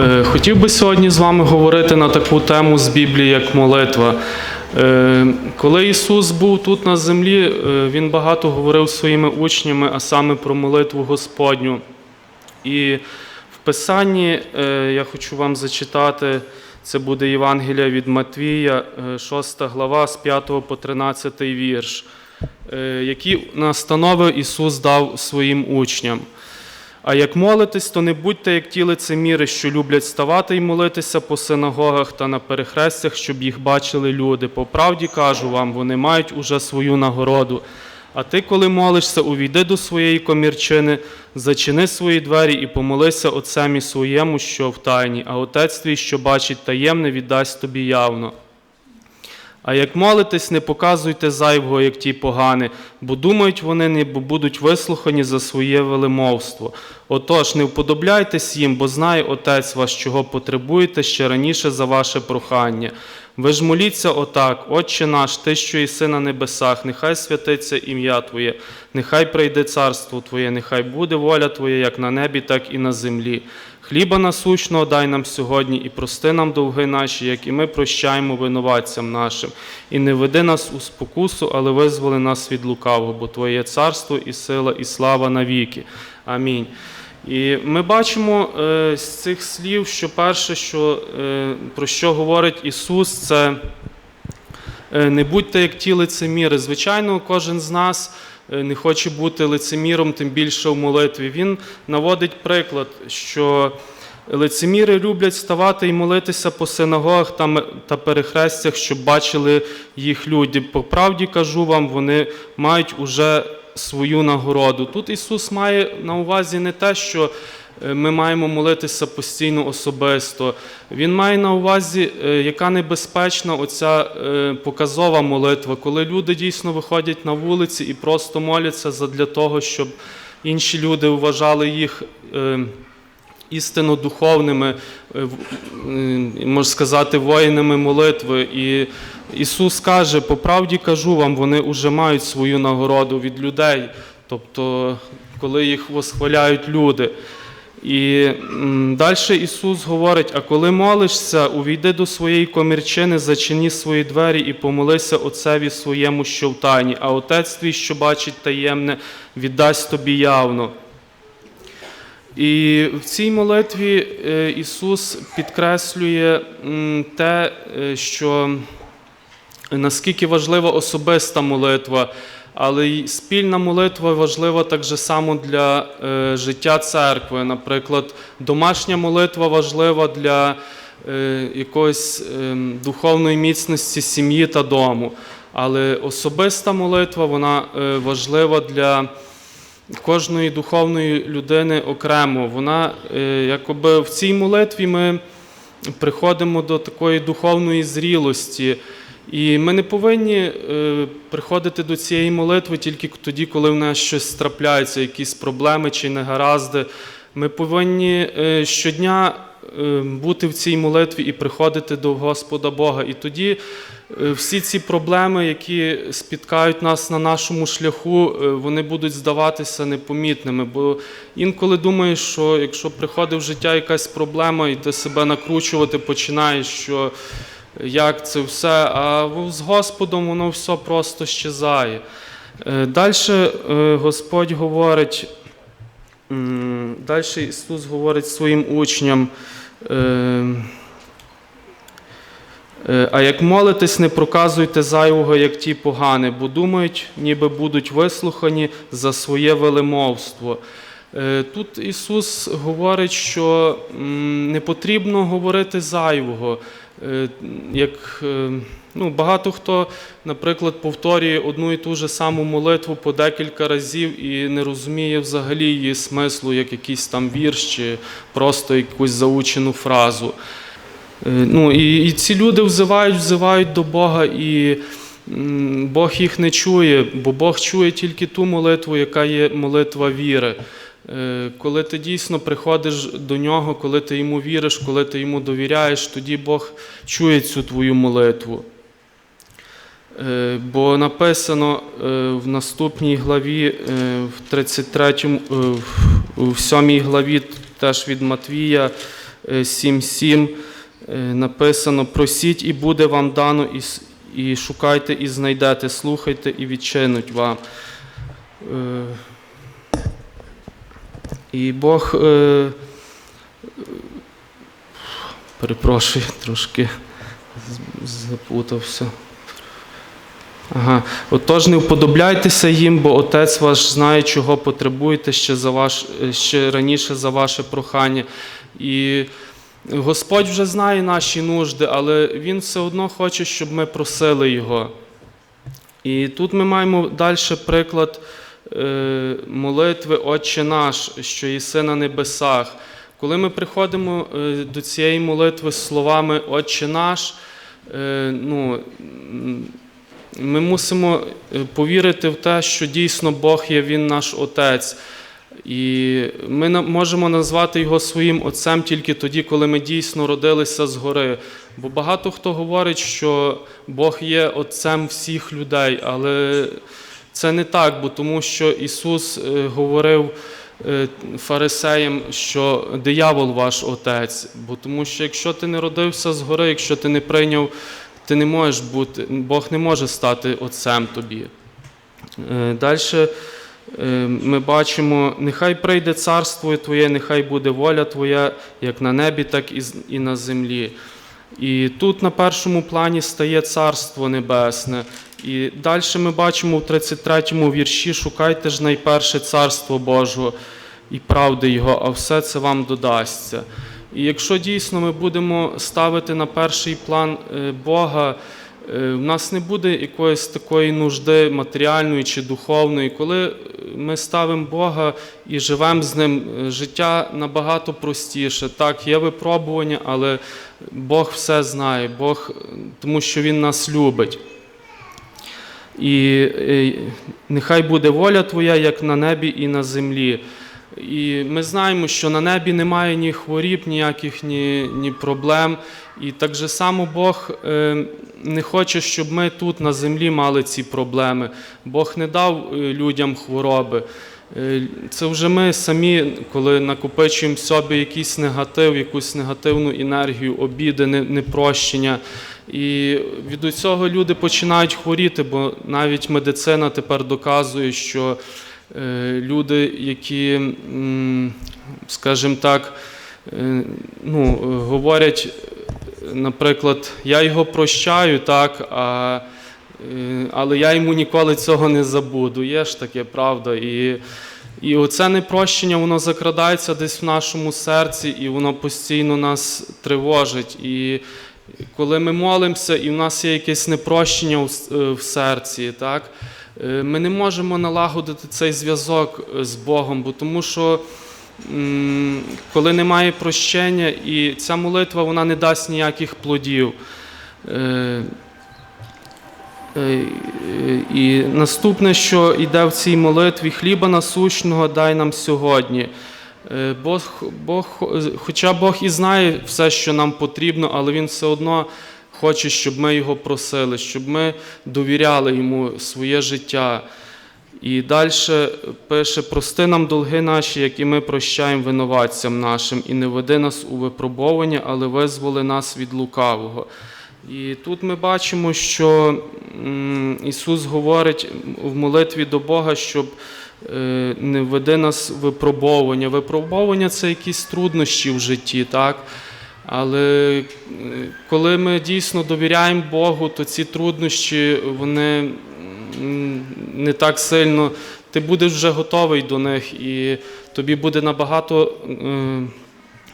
Е, Хотів би сьогодні з вами говорити на таку тему з Біблії, як молитва. Е, Коли Ісус був тут на землі, е, Він багато говорив своїми учнями, а саме про молитву Господню. І в Писанні я хочу вам зачитати, це буде Євангелія від Матвія, 6 глава з 5 по 13 вірш, які настанови Ісус дав своїм учням. А як молитесь, то не будьте як ті лицеміри, що люблять ставати і молитися по синагогах та на перехрестях, щоб їх бачили люди. По правді кажу вам, вони мають уже свою нагороду. А ти, коли молишся, увійди до своєї комірчини, зачини свої двері і помолися Отцемі своєму, що в тайні, а Отець твій, що бачить таємне, віддасть тобі явно. А як молитесь, не показуйте зайвого, як ті погани, бо думають вони, не будуть вислухані за своє велемовство. Отож, не вподобляйтесь їм, бо знає Отець вас, чого потребуєте ще раніше за ваше прохання. Ви ж моліться отак, Отче наш, Ти, що єси на небесах, нехай святиться ім'я Твоє, нехай прийде царство Твоє, нехай буде воля Твоя, як на небі, так і на землі. Хліба насущного дай нам сьогодні і прости нам довги наші, як і ми прощаємо винуватцям нашим. І не веди нас у спокусу, але визволи нас від лукавого, бо Твоє царство і сила, і слава навіки. Амінь. І ми бачимо е, з цих слів, що перше, що, е, про що говорить Ісус, це е, не будьте як ті лицеміри. Звичайно, кожен з нас не хоче бути лицеміром, тим більше в молитві. Він наводить приклад, що лицеміри люблять ставати і молитися по синагогах та перехрестях, щоб бачили їх люди. По правді кажу вам, вони мають уже свою нагороду. Тут Ісус має на увазі не те, що е, ми маємо молитися постійно особисто. Він має на увазі, е, яка небезпечна оця е, показова молитва, коли люди дійсно виходять на вулиці і просто моляться задля того, щоб інші люди вважали їх. Істинно духовними, можна сказати, воїнами молитви. І Ісус каже: по правді кажу вам, вони вже мають свою нагороду від людей, тобто, коли їх восхваляють люди. І далі Ісус говорить: а коли молишся, увійди до своєї комірчини, зачини свої двері і помолися Отцеві своєму, що в тайні, а Отець твій, що бачить таємне, віддасть тобі явно. І в цій молитві е, Ісус підкреслює те, е, що наскільки важлива особиста молитва, але й спільна молитва важлива так само для е, життя церкви. Наприклад, домашня молитва важлива для е, якоїсь е, духовної міцності сім'ї та дому. Але особиста молитва вона е, важлива для кожної духовної людини окремо. Вона, якоби в цій молитві ми приходимо до такої духовної зрілості. І ми не повинні е, приходити до цієї молитви тільки тоді, коли в нас щось трапляється, якісь проблеми чи негаразди. Ми повинні е, щодня е, бути в цій молитві і приходити до Господа Бога. І тоді всі ці проблеми, які спіткають нас на нашому шляху, вони будуть здаватися непомітними. Бо інколи думаєш, що якщо приходить в життя якась проблема, і ти себе накручувати починаєш, що як це все, а з Господом воно все просто щезає. Далі Господь говорить, далі Ісус говорить своїм учням. е, Е, А як молитесь, не проказуйте зайвого, як ті погани, бо думають, ніби будуть вислухані за своє велемовство. Е, Тут Ісус говорить, що не потрібно говорити зайвого. Е, Як е, ну, багато хто, наприклад, повторює одну і ту ж саму молитву по декілька разів і не розуміє взагалі її смислу, як якийсь там вірш чи просто якусь заучену фразу. Е, Ну, і, і ці люди взивають, взивають до Бога, і Бог їх не чує, бо Бог чує тільки ту молитву, яка є молитва віри. Е, Коли ти дійсно приходиш до нього, коли ти йому віриш, коли ти йому довіряєш, тоді Бог чує цю твою молитву. Е, Бо написано е, в наступній главі, в 33, е, в- в 7 главі теж від Матвія, 7.7 е, написано: Просіть і буде вам дано, і шукайте і знайдете, слухайте і відчинуть вам. Е, І Бог, е, е, перепрошую, трошки запутався. Ага. Отож, не вподобляйтеся їм, бо Отець ваш знає, чого потребуєте ще, за ваш, ще раніше за ваше прохання. І Господь вже знає наші нужди, але Він все одно хоче, щоб ми просили Його. І тут ми маємо далі приклад е, молитви Отче наш, що єси на небесах. Коли ми приходимо е, до цієї молитви словами Отче наш, е, ну, ми мусимо е, повірити в те, що дійсно Бог є Він наш Отець. І ми можемо назвати його своїм отцем тільки тоді, коли ми дійсно родилися згори. Бо багато хто говорить, що Бог є отцем всіх людей, але це не так, бо тому що Ісус е, говорив е, фарисеям, що диявол ваш отець. Бо тому що якщо ти не родився згори, якщо ти не прийняв, ти не можеш бути, Бог не може стати отцем тобі. Далі ми бачимо, нехай прийде царство Твоє, нехай буде воля Твоя, як на небі, так і на землі. І тут на першому плані стає Царство Небесне. І далі ми бачимо в 33-му вірші: шукайте ж найперше Царство Божого і правди Його, а все це вам додасться. І якщо дійсно ми будемо ставити на перший план е, Бога, в нас не буде якоїсь такої нужди матеріальної чи духовної. Коли ми ставимо Бога і живемо з ним, е, життя набагато простіше. Так, є випробування, але Бог все знає, Бог, е, тому що Він нас любить. І е, нехай буде воля Твоя, як на небі і на землі. І ми знаємо, що на небі немає ні хворіб, ніяких ні, ні проблем. І так же само Бог е, не хоче, щоб ми тут на землі мали ці проблеми. Бог не дав е, людям хвороби. Е, Це вже ми самі, коли накопичуємо собі якийсь негатив, якусь негативну енергію, обіди, непрощення. І від цього люди починають хворіти, бо навіть медицина тепер доказує, що люди, які, скажімо так, е, ну, е, говорять, е, наприклад, я його прощаю, так, а, е, але я йому ніколи цього не забуду. Є ж таке, правда. І, і оце непрощення, воно закрадається десь в нашому серці, і воно постійно нас тривожить. І коли ми молимося, і в нас є якесь непрощення в е, серці, так, е, ми не можемо налагодити цей зв'язок е, з Богом, бо тому що коли немає прощення, і ця молитва вона не дасть ніяких плодів. Е, Е, І наступне, що йде в цій молитві, хліба насущного дай нам сьогодні. Е, Бог, Бог, хоча Бог і знає все, що нам потрібно, але Він все одно хоче, щоб ми його просили, щоб ми довіряли йому своє життя. І далі пише: прости нам долги наші, як і ми прощаємо винуватцям нашим, і не веди нас у випробовування, але визволи нас від лукавого. І тут ми бачимо, що Ісус говорить в молитві до Бога, щоб е, не веди нас випробовування. Випробовування це якісь труднощі в житті, так? Але е, коли ми дійсно довіряємо Богу, то ці труднощі вони не так сильно. Ти будеш вже готовий до них, і тобі буде набагато, е,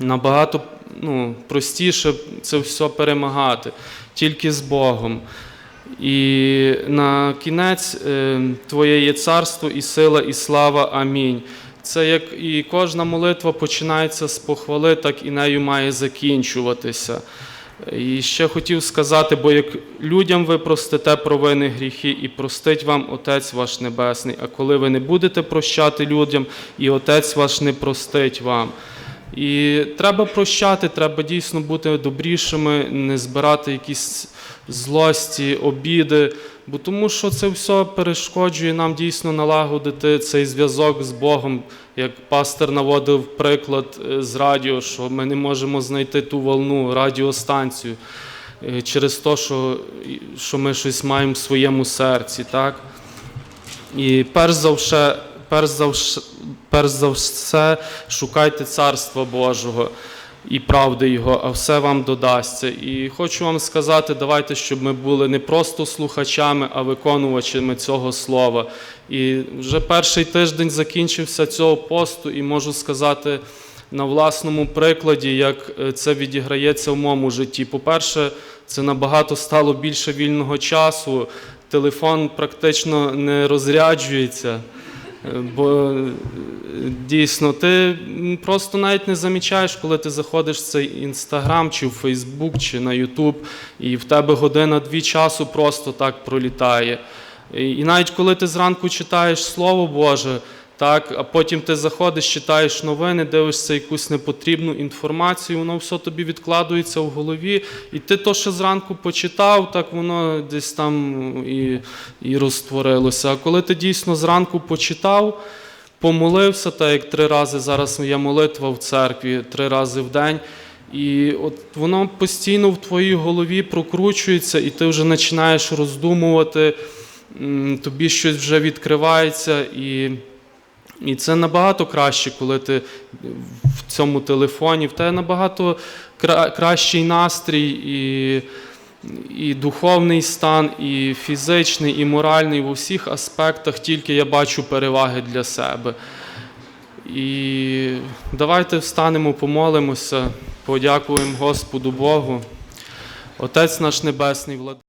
набагато ну, простіше це все перемагати тільки з Богом. І на кінець е, Твоє є царство і сила, і слава. Амінь. Це як і кожна молитва починається з похвали, так і нею має закінчуватися. І ще хотів сказати, бо як людям ви простите провини гріхи, і простить вам Отець ваш Небесний, а коли ви не будете прощати людям, і Отець ваш не простить вам. І треба прощати, треба дійсно бути добрішими, не збирати якісь злості, обіди, Бо тому що це все перешкоджує нам дійсно налагодити цей зв'язок з Богом. Як пастор наводив приклад е, з радіо, що ми не можемо знайти ту волну, радіостанцію е, через те, що, що ми щось маємо в своєму серці. Так? І перш за все, перш за все, перш за все шукайте Царства Божого і правди Його, а все вам додасться. І хочу вам сказати, давайте, щоб ми були не просто слухачами, а виконувачами цього слова. І вже перший тиждень закінчився цього посту, і можу сказати на власному прикладі, як е, це відіграється в моєму житті. По-перше, це набагато стало більше вільного часу. Телефон практично не розряджується. Бо е, дійсно ти просто навіть не замічаєш, коли ти заходиш в цей інстаграм, чи в Фейсбук, чи на Ютуб, і в тебе година-дві часу просто так пролітає. І навіть коли ти зранку читаєш Слово Боже, так, а потім ти заходиш, читаєш новини, дивишся якусь непотрібну інформацію, воно все тобі відкладується в голові, і ти то, що зранку почитав, так воно десь там і, і розтворилося. А коли ти дійсно зранку почитав, помолився, так як три рази зараз є молитва в церкві, три рази в день. І от воно постійно в твоїй голові прокручується, і ти вже починаєш роздумувати, тобі щось вже відкривається. І, і це набагато краще, коли ти в цьому телефоні, в тебе набагато кра- кращий настрій, і, і духовний стан, і фізичний, і моральний в усіх аспектах, тільки я бачу переваги для себе. І давайте встанемо, помолимося, подякуємо Господу Богу. Отець наш Небесний, влади.